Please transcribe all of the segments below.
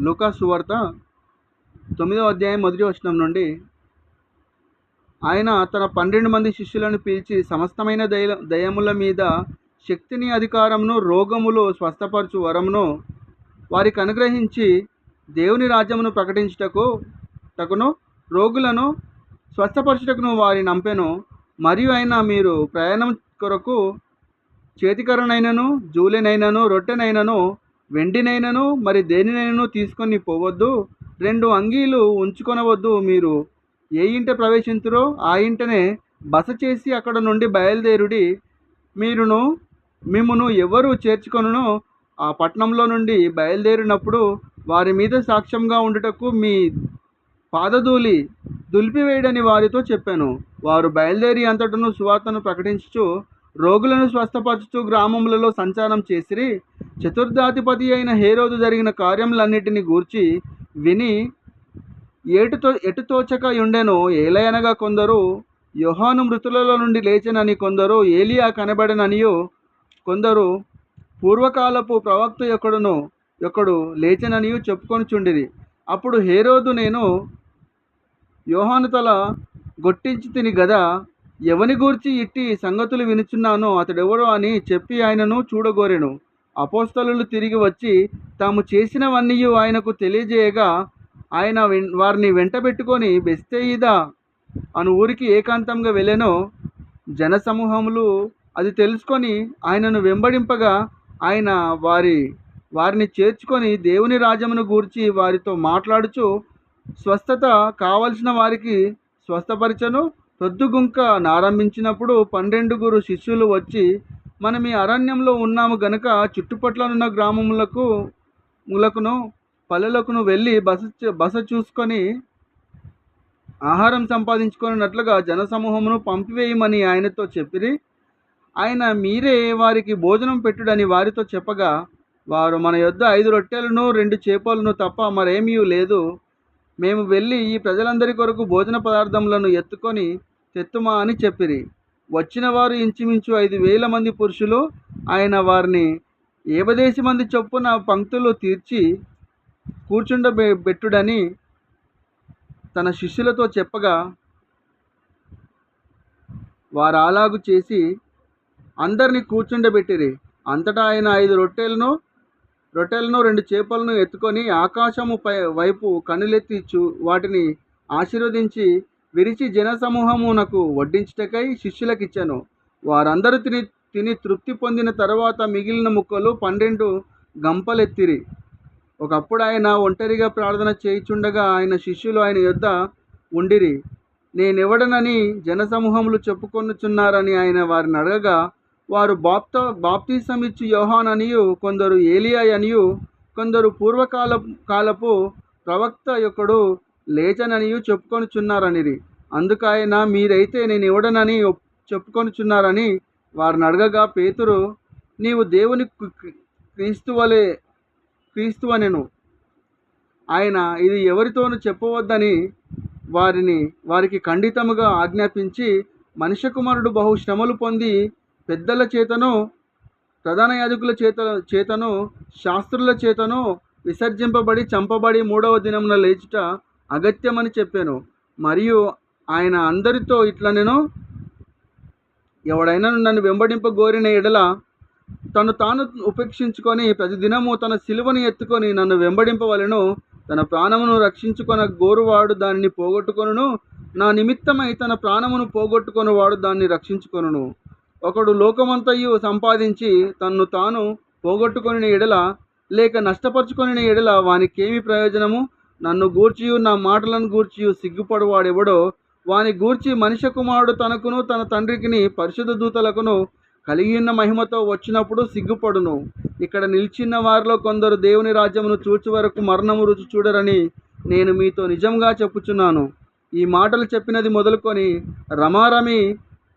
లూకా సువార్త తొమ్మిదవ అధ్యాయం మొదటి వచనం నుండి ఆయన తన పన్నెండు మంది శిష్యులను పిలిచి సమస్తమైన దయ దయముల మీద శక్తిని అధికారమును రోగములు స్వస్థపరచు వరమును వారికి అనుగ్రహించి దేవుని రాజ్యమును ప్రకటించుటకు టకును రోగులను స్వస్థపరచుటకును వారి నంపెను. మరియు అయినా మీరు ప్రయాణం కొరకు చేతికరనైనను జూలెనైనను రొట్టెనైనను వెండినైనను మరి దేనినైనను తీసుకొని పోవద్దు. రెండు అంగీలు ఉంచుకొనవద్దు మీరు. ఏ ఇంట ప్రవేశింతురో ఆ ఇంటనే బస చేసి అక్కడ నుండి బయలుదేరుడి. మీరును మిమ్మును ఎవరు చేర్చుకొనునో ఆ పట్టణంలో నుండి బయలుదేరినప్పుడు వారి మీద సాక్ష్యంగా ఉండుటకు మీ పాదధూలి దులిపివేయడని వారితో చెప్పాను. వారు బయలుదేరి అంతటను సువార్తను ప్రకటించు రోగులను స్వస్థపరుచుతూ గ్రామములలో సంచారం చేసిరి. చతుర్థాధిపతి అయిన హేరోదు జరిగిన కార్యములన్నిటిని గూర్చి విని ఏటుతో ఎటుతోచక ఉండెను ఏలయనగా కొందరు యోహాను మృతులలో నుండి లేచెనని కొందరు ఏలియా కనబడననియు కొందరు పూర్వకాలపు ప్రవక్త యొక్కడును యొక్కడు చెప్పుకొని చెప్పుకొనుచుండిరి. అప్పుడు హేరోదు నేను యోహాను తల గొట్టించి తిని గదా ఎవని గూర్చి ఇట్టి సంగతులు వినుచున్నానో అతడెవడో అని చెప్పి ఆయనను చూడగోరెను. అపోస్తలు తిరిగి వచ్చి తాము చేసినవన్నీ ఆయనకు తెలియజేయగా ఆయన వెన్- వారిని వెంటబెట్టుకొని బెస్తేయిదా అను ఊరికి ఏకాంతంగా వెళ్ళానో జనసమూహములు అది తెలుసుకొని ఆయనను వెంబడింపగా ఆయన వారి వారిని చేర్చుకొని దేవుని రాజ్యమును గూర్చి వారితో మాట్లాడుచు స్వస్థత కావలసిన వారికి స్వస్థపరచను. పొద్దుగుంక నారంభించినప్పుడు పన్నెండుగురు శిష్యులు వచ్చి మనం ఈ అరణ్యంలో ఉన్నాము గనుక చుట్టుపట్లనున్న గ్రామములకు ములకును పల్లెలకును వెళ్ళి బస బస చూసుకొని ఆహారం సంపాదించుకున్నట్లుగా జనసమూహమును పంపివేయమని ఆయనతో చెప్పిరి. ఆయన మీరే వారికి భోజనం పెట్టుడని వారితో చెప్పగా వారు మన యొద్ద ఐదు రొట్టెలను రెండు చేపలను తప్ప మరేమీ లేదు. మేము వెళ్ళి ఈ ప్రజలందరి కొరకు భోజన పదార్థములను ఎత్తుకొని తెత్తుమా అని చెప్పిరి. వచ్చిన వారు ఇంచుమించు ఐదు వేల మంది పురుషులు. ఆయన వారిని ఏబదేసి మంది చొప్పున పంక్తులు తీర్చి కూర్చుండబెట్టుడని తన శిష్యులతో చెప్పగా వారు అలాగు చేసి అందరిని కూర్చుండబెట్టిరి. అంతటా ఆయన ఐదు రొట్టెలను రొట్టెలను రెండు చేపలను ఎత్తుకొని ఆకాశము పై వైపు కనులెత్తి వాటిని ఆశీర్వదించి విరిచి జనసమూహమునకు వడ్డించుటకై శిష్యులకిచ్చాను. వారందరూ తిని తిని తృప్తి పొందిన తర్వాత మిగిలిన ముక్కలు పన్నెండు గంపలెత్తిరి. ఒకప్పుడు ఆయన ఒంటరిగా ప్రార్థన చేయుచుండగా ఆయన శిష్యులు ఆయన యొద్ద ఉండిరి. నేనెవడనని జనసమూహములు చెప్పుకొనుచున్నారని ఆయన వారిని అడగగా వారు బాప్త బాప్తీసం ఇచ్చు యోహాన్ అనియు కొందరు ఏలియా అనియు కొందరు పూర్వకాల కాలపు ప్రవక్త యొక్కడు లేచననియు చెప్పుకొనుచున్నారనిరి. అందుకైనా మీరైతే నేను ఇవ్వడనని చెప్పుకొనిచున్నారని చెప్పుకొనుచున్నారని వారిని అడగగా పేతురు నీవు దేవుని క్రీస్తువలే క్రీస్తువనెను. ఆయన ఇది ఎవరితోనూ చెప్పవద్దని వారిని వారికి ఖండితముగా ఆజ్ఞాపించి మనుష్య కుమారుడు బహు శ్రమలు పొంది పెద్దల చేతను ప్రధాన యాజకుల చేత చేతను శాస్త్రుల చేతను విసర్జింపబడి చంపబడి మూడవ దినమున లేచుట అగత్యమని చెప్పాను. మరియు ఆయన అందరితో ఇట్లా నేను ఎవడైనా నన్ను వెంబడింప గోరిన ఎడల తను తాను ఉపేక్షించుకొని ప్రతిదినము తన సిలువను ఎత్తుకొని నన్ను వెంబడింపవలెను తన ప్రాణమును రక్షించుకొన గోరువాడు దానిని పోగొట్టుకొనును నా నిమిత్తమై తన ప్రాణమును పోగొట్టుకొనువాడు దాన్ని రక్షించుకొనును. ఒకడు లోకమంతయు సంపాదించి తన్ను తాను పోగొట్టుకొని ఎడల లేక నష్టపరుచుకొని ఎడల వానికేమి ప్రయోజనము? నన్ను గూర్చియు నా మాటలను గూర్చియు సిగ్గుపడువాడెవడో? వాని గూర్చి మనిషి కుమారుడు తనకును తన తండ్రికిని పరిశుద్ధ దూతలకును కలిగి ఉన్న మహిమతో వచ్చినప్పుడు సిగ్గుపడును. ఇక్కడ నిలిచిన వారిలో కొందరు దేవుని రాజ్యమును చూచి వరకు మరణము రుచి చూడరని నేను మీతో నిజంగా చెప్పుచున్నాను. ఈ మాటలు చెప్పినది మొదలుకొని రమారమి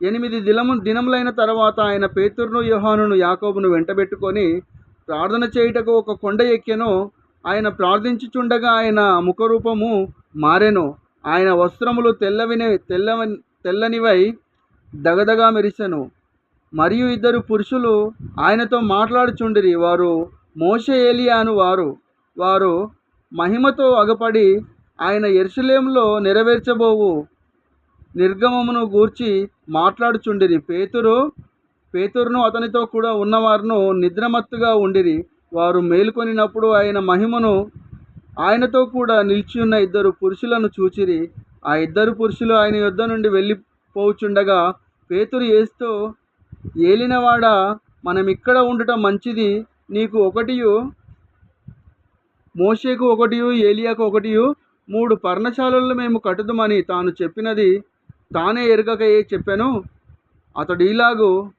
ఎనిమిది దినము దినములైన తర్వాత ఆయన పేతురును యోహానును యాకోబును వెంటబెట్టుకొని ప్రార్థన చేయుటకు ఒక కొండ ఎక్కెను. ఆయన ప్రార్థించుచుండగా ఆయన ముఖరూపము మారెను. ఆయన వస్త్రములు తెల్లవినే తెల్లవ తెల్లనివై దగదగా మెరిసెను. మరియు ఇద్దరు పురుషులు ఆయనతో మాట్లాడుచుండిరి. వారు మోష ఏలియాను వారు. వారు మహిమతో అగపడి ఆయన ఎరుసలేంలో నెరవేర్చబోవు. నిర్గమమును గూర్చి మాట్లాడుచుండిరి. పేతురు పేతురును అతనితో కూడా ఉన్నవారును నిద్రమత్తుగా ఉండిరి. వారు మేలుకొనినప్పుడు ఆయన మహిమను ఆయనతో కూడా నిలిచి ఉన్న ఇద్దరు పురుషులను చూచిరి. ఆ ఇద్దరు పురుషులు ఆయన యుద్ధ నుండి వెళ్ళిపోచుండగా పేతురు ఏస్తూ ఏలినవాడా మనం ఇక్కడ ఉండటం మంచిది. నీకు ఒకటియు మోషేకు ఒకటియు ఏలియాకు ఒకటియు మూడు పర్ణశాలలు మేము కట్టుదమని తాను చెప్పినది. తానే ఎరగకయే చెప్పాను. అతడు ఇలాగూ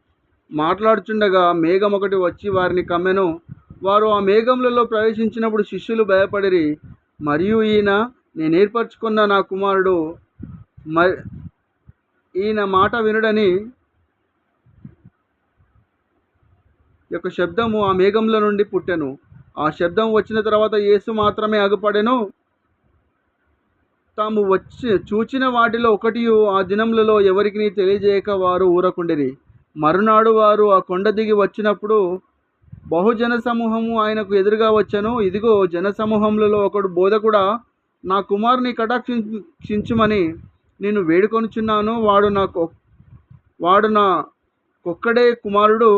మాట్లాడుచుండగా మేఘం ఒకటి వచ్చి వారిని కమ్మెను. వారు ఆ మేఘములలో ప్రవేశించినప్పుడు శిష్యులు భయపడిరి. మరియు ఈయన నేను ఏర్పరచుకున్న నా కుమారుడు మరి ఈయన మాట వినుడని యొక్క శబ్దము ఆ మేఘంలో నుండి పుట్టెను. ఆ శబ్దం వచ్చిన తర్వాత యేసు మాత్రమే అగుపడెను. తాము వచ్చి చూచిన వాటిలో ఒకటి ఆ దినములలో ఎవరికి తెలియజేయక వారు ఊరకుండిరి. మరునాడు వారు ఆ కొండ దిగి వచ్చినప్పుడు బహుజన సమూహము ఆయనకు ఎదురుగా వచ్చాను. ఇదిగో జన సమూహములలో ఒకడు బోధకుడా నా కుమారుని కటాక్షించుమని నేను వేడుకొనుచున్నాను. వాడు నా వాడు నా ఒక్కడే కుమారుడు.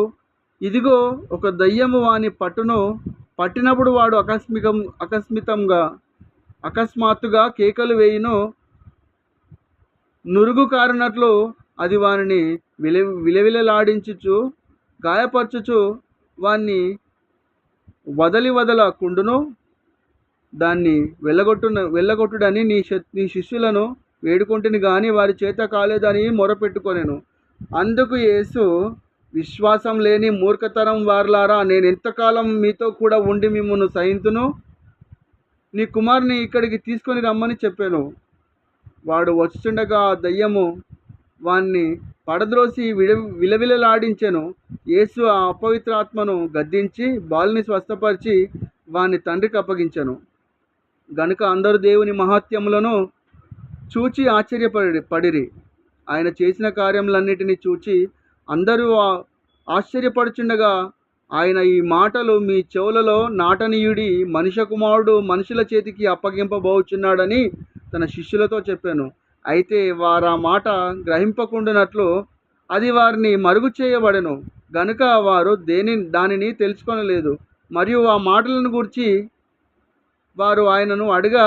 ఇదిగో ఒక దయ్యము వాని పట్టును పట్టినప్పుడు వాడు ఆకస్మికం ఆకస్మితంగా అకస్మాత్తుగా కేకలు వేయును. నురుగు కారినట్లు అది వానిని విల విలవిలలాడించుచు గాయపరచుచు వాన్ని వదలి వదల కుండును. దాన్ని వెళ్ళగొట్టున వెళ్ళగొట్టుడని నీ శ నీ శిష్యులను వేడుకుంటుని కానీ వారి చేత కాలేదని మొరపెట్టుకొనెను. అందుకు యేసు విశ్వాసం లేని మూర్ఖతరం వారలారా నేను ఎంతకాలం మీతో కూడా ఉండి మిమ్మల్ని సహింతును? నీ కుమారుని ఇక్కడికి తీసుకొని రమ్మని చెప్పాను. వాడు వచ్చుండగా ఆ దయ్యము వాణ్ణి పడద్రోసి విడ విలవిలలాడించెను. యేసు ఆ అపవిత్ర ఆత్మను గద్దించి బాలుని స్వస్థపరిచి వాని తండ్రికి అప్పగించెను. గనుక అందరు దేవుని మహాత్యములను చూచి ఆశ్చర్యపడి పడిరి. ఆయన చేసిన కార్యములన్నిటినీ చూచి అందరూ ఆశ్చర్యపడుచుండగా ఆయన ఈ మాటలు మీ చెవులలో నాటనీయుడి మనుష్య కుమారుడు మనుషుల చేతికి అప్పగింపబోచున్నాడని తన శిష్యులతో చెప్పాను. అయితే వారు ఆ మాట గ్రహింపకుండానట్లు అది వారిని మరుగు చేయబడెను. గనుక వారు దేని దానిని తెలుసుకొనలేదు. మరియు ఆ మాటలను గురించి వారు ఆయనను అడగా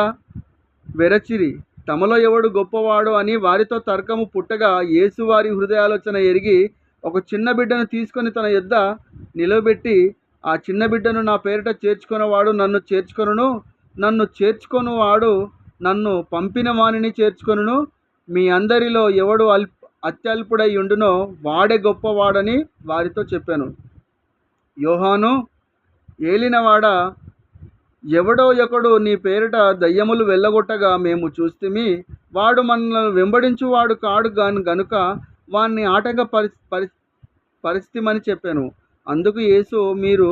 వెరచిరి. తమలో ఎవడు గొప్పవాడు అని వారితో తర్కము పుట్టగా యేసు వారి హృదయాలోచన ఎరిగి ఒక చిన్న బిడ్డను తీసుకొని తన యొద్ద నిలబెట్టి ఆ చిన్న బిడ్డను నా పేరిట చేర్చుకున్నవాడు నన్ను చేర్చుకొనును నన్ను చేర్చుకొను వాడు నన్ను పంపిన వాణిని చేర్చుకొనును. మీ అందరిలో ఎవడు అల్ప అత్యల్పుడై ఉండునో వాడే గొప్పవాడని వారితో చెప్పాను. యోహాను ఏలినవాడ ఎవడో ఒకడు నీ పేరిట దయ్యములు వెళ్ళగొట్టగా మేము చూస్తేమి వాడు మనల్ని వెంబడించువాడు కాడు గాను గనుక వాణ్ణి ఆటంక పరి పరి పరిస్థితిమని చెప్పాను. అందుకు యేసు మీరు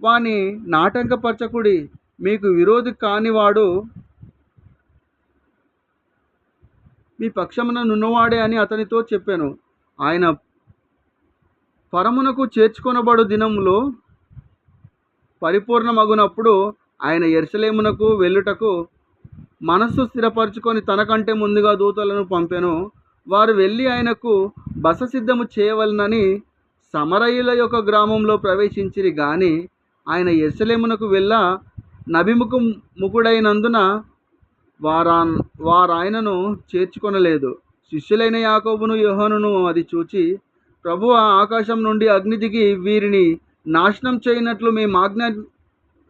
వాణ్ణి నాటంకపరచకుడి మీకు విరోధి కానివాడు మీ పక్షమున నున్నవాడే అని అతనితో చెప్పాను. ఆయన పరమునకు చేర్చుకొనబడు దినములో పరిపూర్ణమగునప్పుడు ఆయన ఎరుసలేమునకు వెళ్ళుటకు మనస్సు స్థిరపరచుకొని తనకంటే ముందుగా దూతలను పంపెను. వారు వెళ్ళి ఆయనకు బస సిద్ధము చేయవలనని సమరయుల యొక్క గ్రామంలో ప్రవేశించిరి. గాని ఆయన ఎస్సలేమునకు వెళ్ళ నభిముఖం ముఖుడైనందున వారా వారాయనను చేర్చుకొనలేదు. శిష్యులైన యాకోబును యోహనును అది చూచి ప్రభు ఆకాశం నుండి అగ్ని దిగి వీరిని నాశనం చేయనట్లు మేము ఆజ్ఞా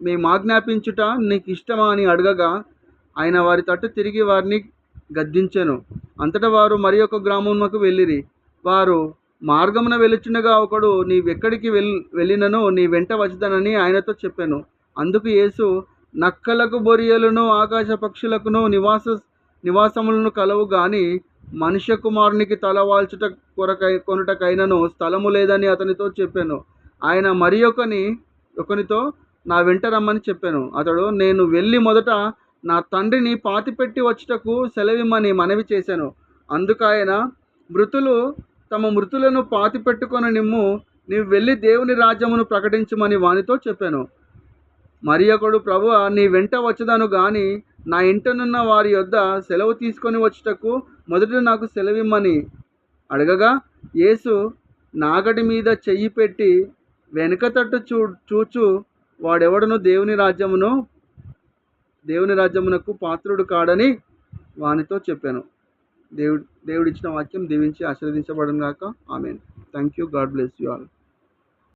మేము ఆజ్ఞాపించుట నీకు ఇష్టమా అని అడగగా ఆయన వారి తట్టు తిరిగి వారిని గద్దించెను. అంతటా వారు మరి ఒక గ్రామమునకు వెళ్ళిరి. వారు మార్గమున వెలుచుండగా ఒకడు నీవెక్కడికి వెల్ వెళ్ళినను నీ వెంట వచ్చదనని ఆయనతో చెప్పాను. అందుకు యేసు నక్కలకు బొరియలను ఆకాశ పక్షులకును నివాస నివాసములను కలవు గాని మనుష్య కుమారునికి తలవాల్చుట కొరకై కొనుటకైనను స్థలము లేదని అతనితో చెప్పాను. ఆయన మరి ఒకని ఒకనితో నా వెంట రమ్మని చెప్పాను. అతడు నేను వెళ్ళి మొదట నా తండ్రిని పాతిపెట్టి వచ్చుటకు సెలవిమ్మని మనవి చేశాను. అందుకాయన మృతులు తమ మృతులను పాతిపెట్టుకొని నిమ్ము నీవు వెళ్ళి దేవుని రాజ్యమును ప్రకటించమని వానితో చెప్పాను. మరి ఒకడు ప్రభు నీ వెంట వచ్చదను గాని నా ఇంటనున్న వారి యొద్ద సెలవు తీసుకొని వచ్చుటకు మొదట నాకు సెలవిమ్మని అడగగా యేసు నాగటి మీద చెయ్యి పెట్టి వెనుక తట్టు చూ చూచు వాడెవడను? దేవుని రాజ్యమును దేవుని రాజ్యమునకు పాత్రుడు కాడని వానితో చెప్పాను. దేవుడు దేవుడిచ్చిన వాక్యం దీవించి ఆశీర్వదించబడును గాక. Amen. Thank you God bless you all